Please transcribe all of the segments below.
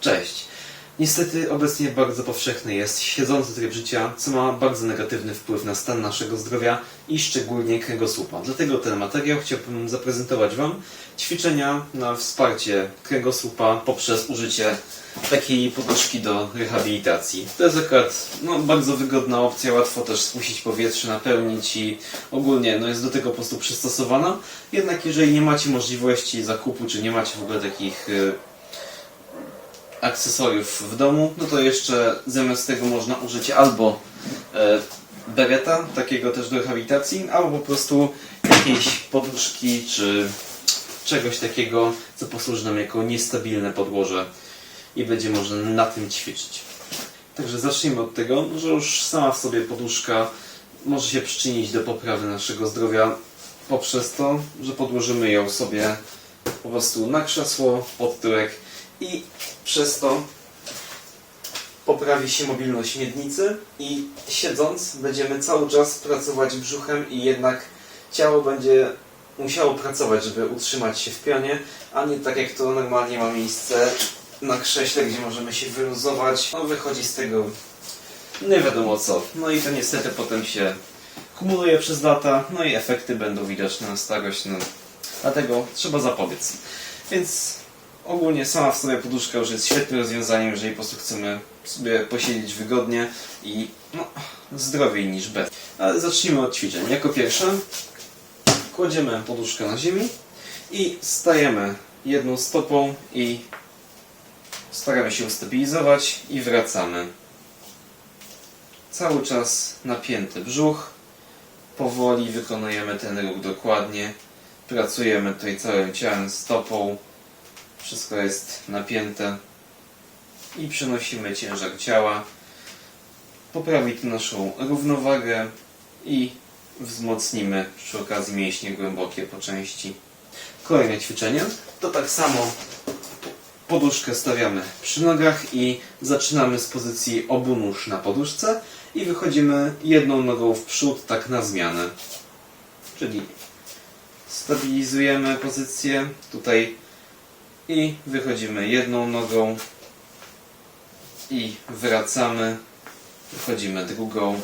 Cześć. Niestety obecnie bardzo powszechny jest siedzący tryb życia, co ma bardzo negatywny wpływ na stan naszego zdrowia i szczególnie kręgosłupa. Dlatego ten materiał chciałbym zaprezentować Wam ćwiczenia na wsparcie kręgosłupa poprzez użycie takiej poduszki do rehabilitacji. To jest akurat no, bardzo wygodna opcja, łatwo też spuścić powietrze, napełnić i ogólnie no, jest do tego po prostu przystosowana. Jednak jeżeli nie macie możliwości zakupu, czy nie macie w ogóle takich y, akcesoriów w domu, no to jeszcze zamiast tego można użyć albo e, bereta, takiego też do rehabilitacji, albo po prostu jakiejś poduszki, czy czegoś takiego, co posłuży nam jako niestabilne podłoże i będzie można na tym ćwiczyć. Także zacznijmy od tego, że już sama w sobie poduszka może się przyczynić do poprawy naszego zdrowia poprzez to, że podłożymy ją sobie po prostu na krzesło, pod tyłek i przez to poprawi się mobilność miednicy i siedząc będziemy cały czas pracować brzuchem i jednak ciało będzie musiało pracować, żeby utrzymać się w pionie, a nie tak jak to normalnie ma miejsce na krześle, gdzie możemy się wyluzować. No wychodzi z tego nie wiadomo co. No i to niestety potem się kumuluje przez lata, no i efekty będą widoczne na starość. No. Dlatego trzeba zapobiec. Więc ogólnie sama w sobie poduszka już jest świetnym rozwiązaniem, jeżeli po prostu chcemy sobie posiedzieć wygodnie i no, zdrowiej niż bez. Ale zacznijmy od ćwiczeń. Jako pierwsze kładziemy poduszkę na ziemi i stajemy jedną stopą i staramy się ustabilizować i wracamy. Cały czas napięty brzuch. Powoli wykonujemy ten ruch dokładnie. Pracujemy tutaj całym ciałem, stopą. Wszystko jest napięte. I przenosimy ciężar ciała. Poprawi to naszą równowagę i wzmocnimy przy okazji mięśnie głębokie po części. Kolejne ćwiczenie to tak samo poduszkę stawiamy przy nogach i zaczynamy z pozycji obu nóż na poduszce i wychodzimy jedną nogą w przód, tak na zmianę. Czyli stabilizujemy pozycję tutaj i wychodzimy jedną nogą i wracamy, wychodzimy drugą.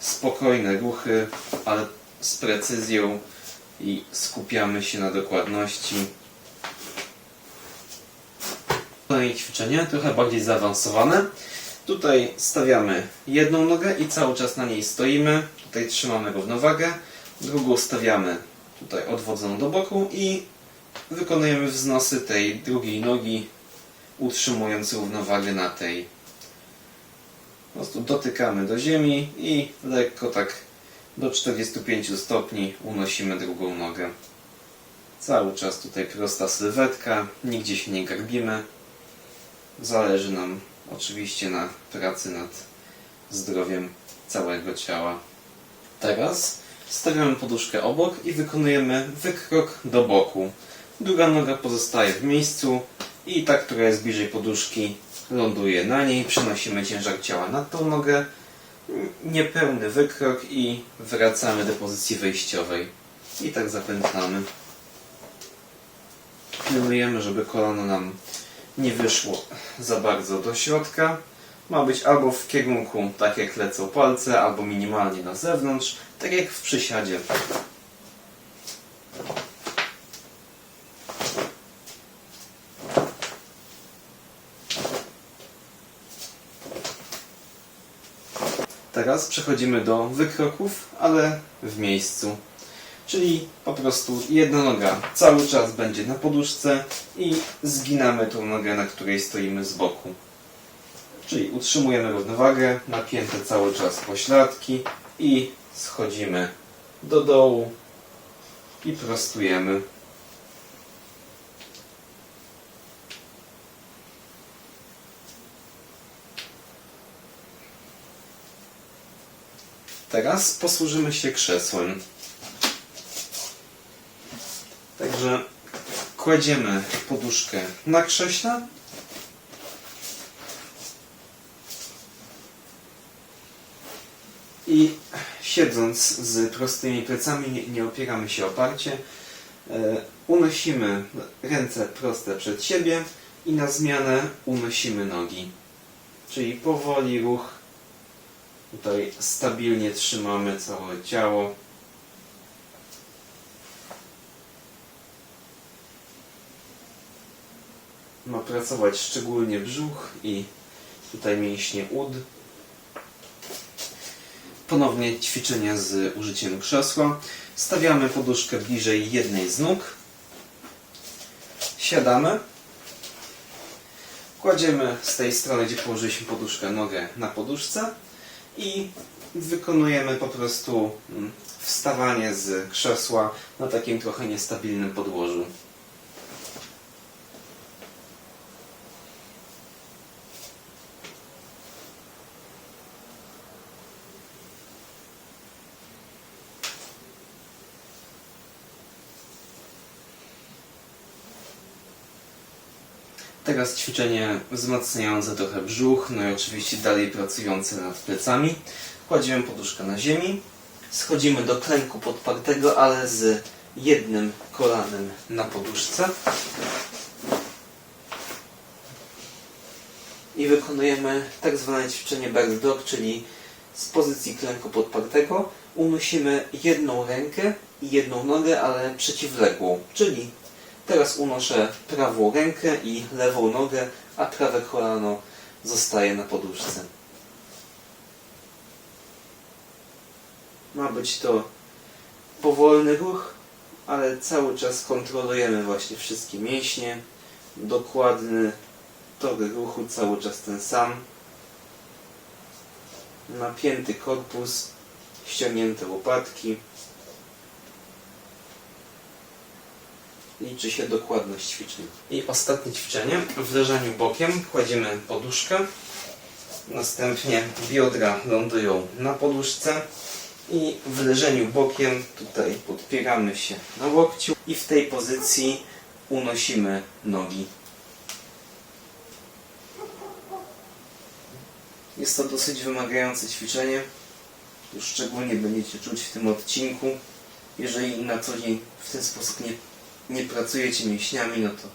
Spokojne ruchy, ale z precyzją i skupiamy się na dokładności. Kolejne ćwiczenie, trochę bardziej zaawansowane. Tutaj stawiamy jedną nogę i cały czas na niej stoimy. Tutaj trzymamy równowagę. Drugą stawiamy tutaj odwodzoną do boku i wykonujemy wznosy tej drugiej nogi, utrzymując równowagę na tej. Po prostu dotykamy do ziemi i lekko tak do 45 stopni unosimy drugą nogę. Cały czas tutaj prosta sylwetka, nigdzie się nie garbimy. Zależy nam oczywiście na pracy nad zdrowiem całego ciała. Teraz stawiamy poduszkę obok i wykonujemy wykrok do boku. Druga noga pozostaje w miejscu i ta, która jest bliżej poduszki, ląduje na niej. Przenosimy ciężar ciała na tą nogę. Niepełny wykrok i wracamy do pozycji wejściowej. I tak zapętlamy. Pilnujemy, żeby kolano nam nie wyszło za bardzo do środka. Ma być albo w kierunku, tak jak lecą palce, albo minimalnie na zewnątrz, tak jak w przysiadzie. Teraz przechodzimy do wykroków, ale w miejscu. Czyli po prostu jedna noga cały czas będzie na poduszce i zginamy tą nogę, na której stoimy z boku. Czyli utrzymujemy równowagę, napięte cały czas pośladki i schodzimy do dołu i prostujemy. Teraz posłużymy się krzesłem. Także kładziemy poduszkę na krześle. I siedząc z prostymi plecami, nie, opieramy się oparcie, e, unosimy ręce proste przed siebie i na zmianę unosimy nogi. Czyli powoli ruch. Tutaj stabilnie trzymamy całe ciało. Ma pracować szczególnie brzuch i tutaj mięśnie ud. Ponownie ćwiczenia z użyciem krzesła. Stawiamy poduszkę bliżej jednej z nóg. Siadamy. Kładziemy z tej strony, gdzie położyliśmy poduszkę, nogę na poduszce i wykonujemy po prostu mm, wstawanie z krzesła na takim trochę niestabilnym podłożu. Teraz ćwiczenie wzmacniające trochę brzuch, no i oczywiście dalej pracujące nad plecami. Kładziemy poduszkę na ziemi, schodzimy do klęku podpartego, ale z jednym kolanem na poduszce. I wykonujemy tak zwane ćwiczenie back dog, czyli z pozycji klęku podpartego unosimy jedną rękę i jedną nogę, ale przeciwległą, czyli Teraz unoszę prawą rękę i lewą nogę, a prawe kolano zostaje na poduszce. Ma być to powolny ruch, ale cały czas kontrolujemy właśnie wszystkie mięśnie. Dokładny tor ruchu, cały czas ten sam. Napięty korpus, ściągnięte łopatki. Liczy się dokładność ćwiczeń. I ostatnie ćwiczenie. W leżeniu bokiem kładziemy poduszkę. Następnie biodra lądują na poduszce. I w leżeniu bokiem tutaj podpieramy się na łokciu i w tej pozycji unosimy nogi. Jest to dosyć wymagające ćwiczenie. Już szczególnie będziecie czuć w tym odcinku. Jeżeli na co dzień w ten sposób nie nie pracujecie mięśniami, no to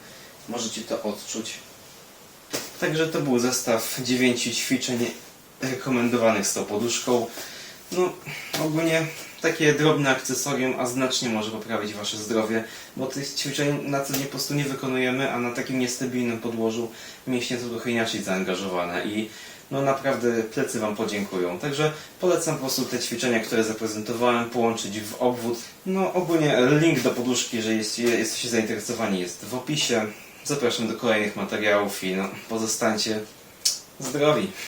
możecie to odczuć. Także to był zestaw 9 ćwiczeń rekomendowanych z tą poduszką. No, ogólnie takie drobne akcesorium, a znacznie może poprawić Wasze zdrowie, bo tych ćwiczeń na co dzień po prostu nie wykonujemy, a na takim niestabilnym podłożu mięśnie są trochę inaczej zaangażowane i no naprawdę plecy Wam podziękują. Także polecam po prostu te ćwiczenia, które zaprezentowałem, połączyć w obwód. No ogólnie link do poduszki, jeżeli jest, jesteście zainteresowani, jest w opisie. Zapraszam do kolejnych materiałów i no, pozostańcie zdrowi.